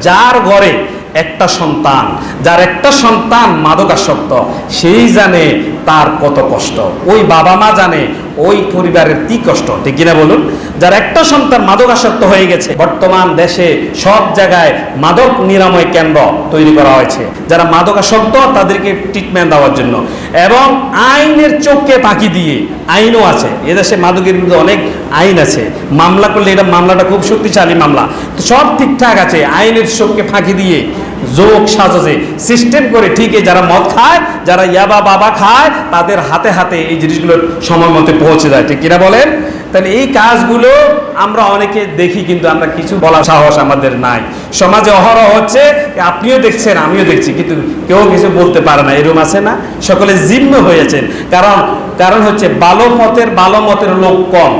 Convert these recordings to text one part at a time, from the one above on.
যার ঘরে একটা সন্তান যার একটা সন্তান মাদকাসক্ত সেই জানে তার কত কষ্ট? ওই বাবা মা জানে, ওই পরিবারের কি কষ্ট? ঠিক কিনা বলুন? যার একটা সন্তান মাদকাসক্ত হয়ে গেছে, বর্তমান দেশে সব জায়গায় মাদক নিরাময় কেন্দ্র তৈরি করা হয়েছে। যারা মাদকাসক্ত, তাদেরকে ট্রিটমেন্ট দেওয়ার জন্য। এবং আইনের চোখকে ফাঁকি দিয়ে আইনও আছে। এদেশে মাদকের বিরুদ্ধে অনেক আইন আছে। মামলা করলে এটা মামলাটা খুব শক্তিশালী মামলা। তো সব ঠিকঠাক আছে, আইনের চোখকে ফাঁকি দিয়ে যোগ সাজে সিস্টেম করে ঠিকই যারা মদ খায়, যারা ইয়াবা বাবা খায়, তাদের হাতে হাতে এই জিনিসগুলো সময় মতো পৌঁছে যায়। ঠিক কিনা বলেন? তাহলে এই কাজগুলো আমরা অনেকে দেখি, কিন্তু আমরা কিছু বলার সাহস আমাদের নাই। সমাজে অহরহ হচ্ছে আপনিও দেখছেন, আমিও দেখছি, কিন্তু কেউ কিছু বলতে পারে না এরকম আছে না? সকলে জিম্ম হয়েছেন। কারণ কারণ হচ্ছে ভালো পথের ভালো মতের লোক কম,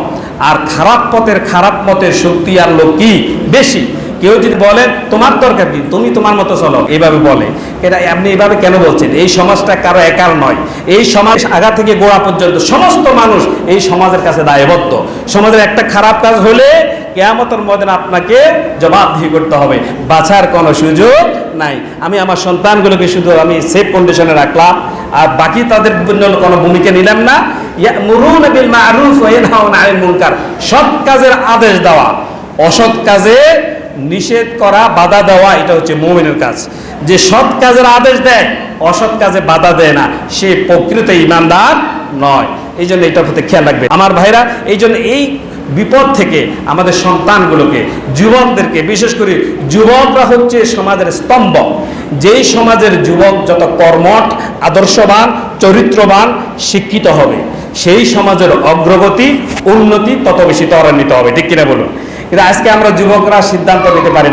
আর খারাপ পথের খারাপ পথের শক্তি আর লোক কি? বেশি। কেউ যদি বলেন তোমার দরকার কি? তুমি তোমার মতো চলো। এইভাবে বলে। এটা আপনি এইভাবে কেন বলছেন? এই সমাজটা কারও একার নয়। এই সমাজ আগা থেকে গোড়া পর্যন্ত সমস্ত মানুষ এই সমাজের কাছে দায়বদ্ধ। সমাজের একটা খারাপ কাজ হলে কেয়ামতের মধ্যে আপনাকে জবাবদিহি করতে হবে। বাঁচার কোনো সুযোগ নাই। আমি আমার সন্তানগুলোকে শুধু আমি সেফ কন্ডিশনে রাখলাম। আর বাকি তাদের কোনো ভূমিকা নিলাম না। সৎ কাজের আদেশ দেওয়া। অসৎ কাজে নিষেধ করা, বাধা দেওয়া, এটা হচ্ছে মুমিনের কাজ। যে সৎ কাজের আদেশ দেয়, অসৎ কাজে বাধা দেয় না। সে প্রকৃত ইমানদার নয়। এই জন্য এটার প্রতি খেয়াল রাখবে। আমার ভাইরা, এই জন্য এই বিপদ থেকে আমাদের সন্তানগুলোকে, যুবকদেরকে, বিশেষ করে যুবকরা হচ্ছে সমাজের স্তম্ভ। যেই সমাজের যুবক যত কর্মঠ, আদর্শবান, চরিত্রবান, শিক্ষিত হবে, সেই সমাজের অগ্রগতি, উন্নতি তত বেশি ত্বরান্বিত হবে। ঠিক কিনা বলুন? কিন্তু আজকে আমরা যুবকরা সিদ্ধান্ত নিতে পারি